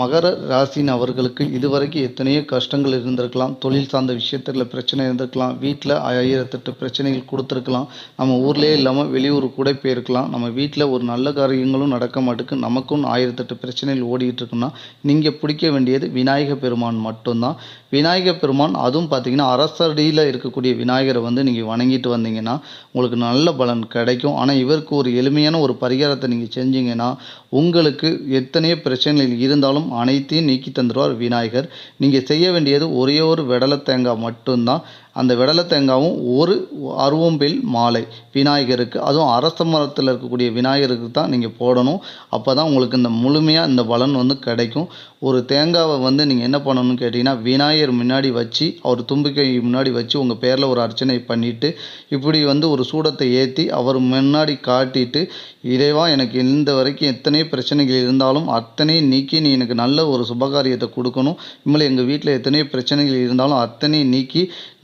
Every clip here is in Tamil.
மகர ராசின் அவர்களுக்கு இதுவரைக்கும் எத்தனையோ கஷ்டங்கள் இருந்திருக்கலாம். தொழில் சார்ந்த விஷயத்தில் பிரச்சனை இருந்திருக்கலாம். வீட்டில் ஆயிரத்தெட்டு பிரச்சனைகள் கொடுத்துருக்கலாம். நம்ம ஊர்லேயே இல்லாமல் வெளியூர் கூட போயிருக்கலாம். நம்ம வீட்டில் ஒரு நல்ல காரியங்களும் நடக்க மாட்டுக்கு. நமக்கும் ஆயிரத்தெட்டு பிரச்சனைகள் ஓடிக்கிட்டு இருக்குன்னா நீங்கள் பிடிக்க வேண்டியது விநாயக பெருமான் மட்டும்தான். விநாயக பெருமான் அதுவும் பார்த்தீங்கன்னா அரசடியில் இருக்கக்கூடிய விநாயகரை வந்து நீங்கள் வணங்கிட்டு வந்தீங்கன்னா உங்களுக்கு நல்ல பலன் கிடைக்கும். ஆனால் இவருக்கு ஒரு எளிமையான ஒரு பரிகாரத்தை நீங்கள் செஞ்சீங்கன்னா உங்களுக்கு எத்தனையோ பிரச்சனைகள் இருந்தாலும் அனைத்தையும் நீக்கி தந்துடுவார் விநாயகர். நீங்கள் செய்ய வேண்டியது ஒரே ஒரு வெடலை தேங்காய் மட்டும்தான். அந்த வெடலை தேங்காவும் ஒரு அருவம்பில் மாலை விநாயகருக்கு அதுவும் அரச மரத்தில் இருக்கக்கூடிய விநாயகருக்கு தான் நீங்கள் போடணும். அப்போ தான் உங்களுக்கு இந்த முழுமையாக இந்த பலன் வந்து கிடைக்கும். ஒரு தேங்காவை வந்து நீங்கள் என்ன பண்ணணும்னு கேட்டிங்கன்னா விநாயகர் முன்னாடி வச்சு அவர் தும்பிக்கை முன்னாடி வச்சு உங்கள் பேரில் ஒரு அர்ச்சனை பண்ணிவிட்டு இப்படி வந்து ஒரு சூடத்தை ஏற்றி அவர் முன்னாடி காட்டிட்டு இறைவா எனக்கு இந்த வரைக்கும் எத்தனை பிரச்சனைகள் இருந்தாலும் அத்தனையும் நீக்கி நீ எனக்கு நல்ல ஒரு சுபகாரியத்தை கொடுக்கணும். இனிமேல் எங்கள் வீட்டில் எத்தனை பிரச்சனைகள் இருந்தாலும் அத்தனையும் நீக்கி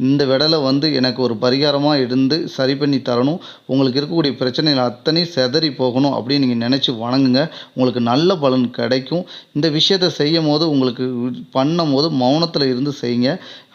இந்த இந்த விடலை வந்து எனக்கு ஒரு பரிகாரமாக இருந்து சரி பண்ணி தரணும். உங்களுக்கு இருக்கக்கூடிய பிரச்சனைகள் அத்தனை செதறி போகணும் அப்படின்னு நீங்கள் நினச்சி வணங்குங்க. உங்களுக்கு நல்ல பலன் கிடைக்கும். இந்த விஷயத்தை செய்யும் போது உங்களுக்கு பண்ணும் போது மௌனத்தில் இருந்து செய்யுங்க.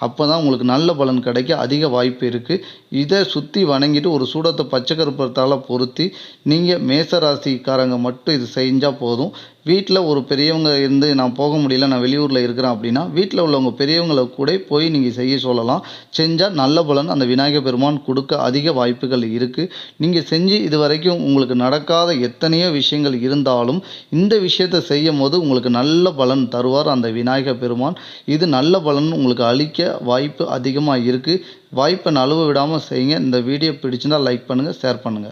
அப்போ தான் உங்களுக்கு நல்ல பலன் கிடைக்க அதிக வாய்ப்பு இருக்குது இதை சுற்றி வணங்கிட்டு ஒரு சூடத்தை பச்சை கருப்பத்தால் பொருத்தி நீங்கள் மேச ராசிக்காரங்க மட்டும் இது செஞ்சால் போதும். வீட்டில் ஒரு பெரியவங்க இருந்து நான் போக முடியல நான் வெளியூரில் இருக்கிறேன் அப்படின்னா வீட்டில் உள்ளவங்க பெரியவங்களை கூட போய் நீங்கள் செய்ய சொல்லலாம். செஞ்சால் நல்ல பலன் அந்த விநாயகர் பெருமான் கொடுக்க அதிக வாய்ப்புகள் இருக்குது நீங்கள் செஞ்சு இது வரைக்கும் உங்களுக்கு நடக்காத எத்தனையோ விஷயங்கள் இருந்தாலும் இந்த விஷயத்தை செய்யும் போது உங்களுக்கு நல்ல பலன் தருவார் அந்த விநாயகர் பெருமான். இது நல்ல பலன் உங்களுக்கு அளிக்க வாய்ப்பு அதிகமாக இருக்குது வாய்ப்பை நழுவ விடாமல் செய்யுங்க. இந்த வீடியோ பிடிச்சிருந்தால் லைக் பண்ணுங்கள் ஷேர் பண்ணுங்கள்